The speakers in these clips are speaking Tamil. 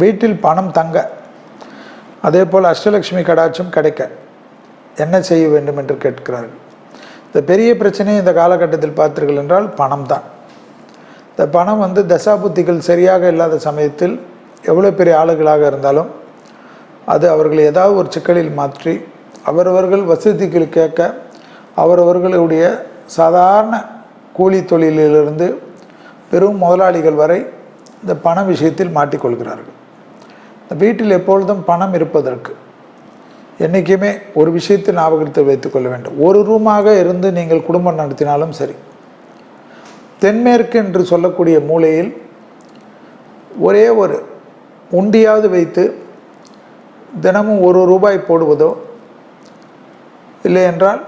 வீட்டில் பணம் தங்க. அதே போல் அஷ்டலட்சுமி கடாட்சம் கிடைக்க. என்ன செய்ய வேண்டும் என்று கேட்கிறார்கள். இந்த பெரிய பிரச்சனை இந்த காலகட்டத்தில் பார்த்தீர்கள் என்றால் பணம் தான். இந்த பணம் வந்து தசாபுத்திகள் சரியாக இல்லாத சமயத்தில் எவ்வளோ பெரிய ஆளுகளாக இருந்தாலும் அது அவர்களை ஏதாவது ஒரு சிக்கலில் மாற்றி அவரவர்கள் வசதிகள் கேட்க அவரவர்களுடைய சாதாரண கூலி தொழிலிலிருந்து பெரும் முதலாளிகள் வரை இந்த பண விஷயத்தில் மாட்டிக்கொள்கிறார்கள். வீட்டில் எப்பொழுதும் பணம் இருப்பதற்கு என்றைக்குமே ஒரு விஷயத்தை ஞாபகத்தில் வைத்துக்கொள்ள வேண்டும். ஒரு ரூமாக இருந்து நீங்கள் குடும்பம் நடத்தினாலும் சரி. தென்மேற்கு என்று சொல்லக்கூடிய மூலையில் ஒரே ஒரு உண்டியாவது வைத்து தினமும் ஒரு ரூபாய் போடுவதோ இல்லை என்றால்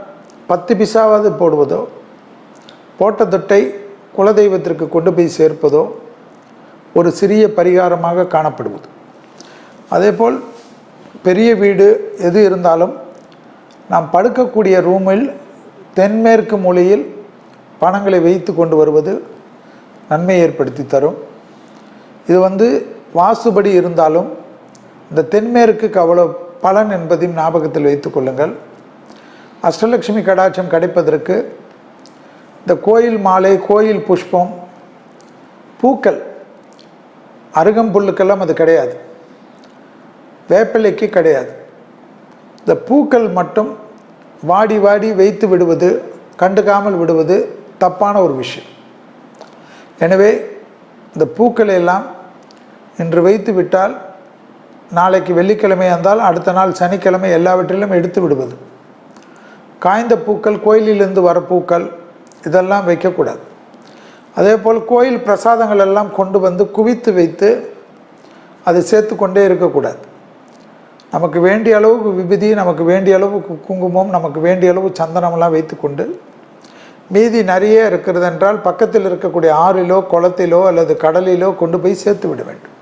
பத்து பிசாவாவது போடுவதோ போட்ட தொட்டை குலதெய்வத்திற்கு கொண்டு போய் சேர்ப்பதோ ஒரு சிறிய பரிகாரமாக காணப்படுவது. அதேபோல் பெரிய வீடு எது இருந்தாலும் நாம் படுக்கக்கூடிய ரூமில் தென்மேற்கு மூலையில் பணங்களை வைத்து கொண்டு வருவது நன்மை ஏற்படுத்தி தரும். இது வந்து வாசுபடி இருந்தாலும் இந்த தென்மேற்குக்கு அவ்வளோ பலன் என்பதையும் ஞாபகத்தில் வைத்து கொள்ளுங்கள். அஷ்டலட்சுமி கடாட்சம் கிடைப்பதற்கு இந்த கோயில் மாலை கோயில் புஷ்பம் பூக்கள் அருகம்புல்லுக்கெல்லாம் அது கிடையாது. வேப்பிலைக்கு கிடையாது. இந்த பூக்கள் மட்டும் வாடி வாடி வைத்து விடுவது கண்டுக்காமல் விடுவது தப்பான ஒரு விஷயம். எனவே இந்த பூக்களை எல்லாம் இன்று வைத்து விட்டால் நாளைக்கு வெள்ளிக்கிழமை இருந்தால் அடுத்த நாள் சனிக்கிழமை எல்லாவற்றிலும் எடுத்து விடுவது. காய்ந்த பூக்கள் கோயிலிலிருந்து வர பூக்கள் இதெல்லாம் வைக்கக்கூடாது. அதே போல் கோயில் பிரசாதங்கள் எல்லாம் கொண்டு வந்து குவித்து வைத்து அதை சேர்த்து கொண்டே இருக்கக்கூடாது. நமக்கு வேண்டிய அளவுக்கு விபதி நமக்கு வேண்டிய அளவுக்கு குங்குமம் நமக்கு வேண்டிய அளவு சந்தனமெல்லாம் வைத்துக்கொண்டு மீதி நிறைய இருக்கிறது என்றால் பக்கத்தில் இருக்கக்கூடிய ஆறிலோ குளத்திலோ அல்லது கடலிலோ கொண்டு போய் சேர்த்து விட வேண்டும்.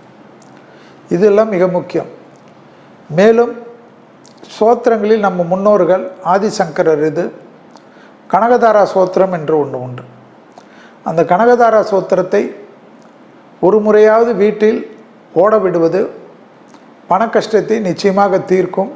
இதெல்லாம் மிக முக்கியம். மேலும் சோத்திரங்களில் நம்ம முன்னோர்கள் ஆதிசங்கரர் இது கனகதாரா சோத்திரம் என்று ஒன்று உண்டு. அந்த கனகதாரா சோத்திரத்தை ஒரு முறையாவது வீட்டில் ஓட விடுவது பண கஷ்டத்தை நிச்சயமாக தீர்க்கும்.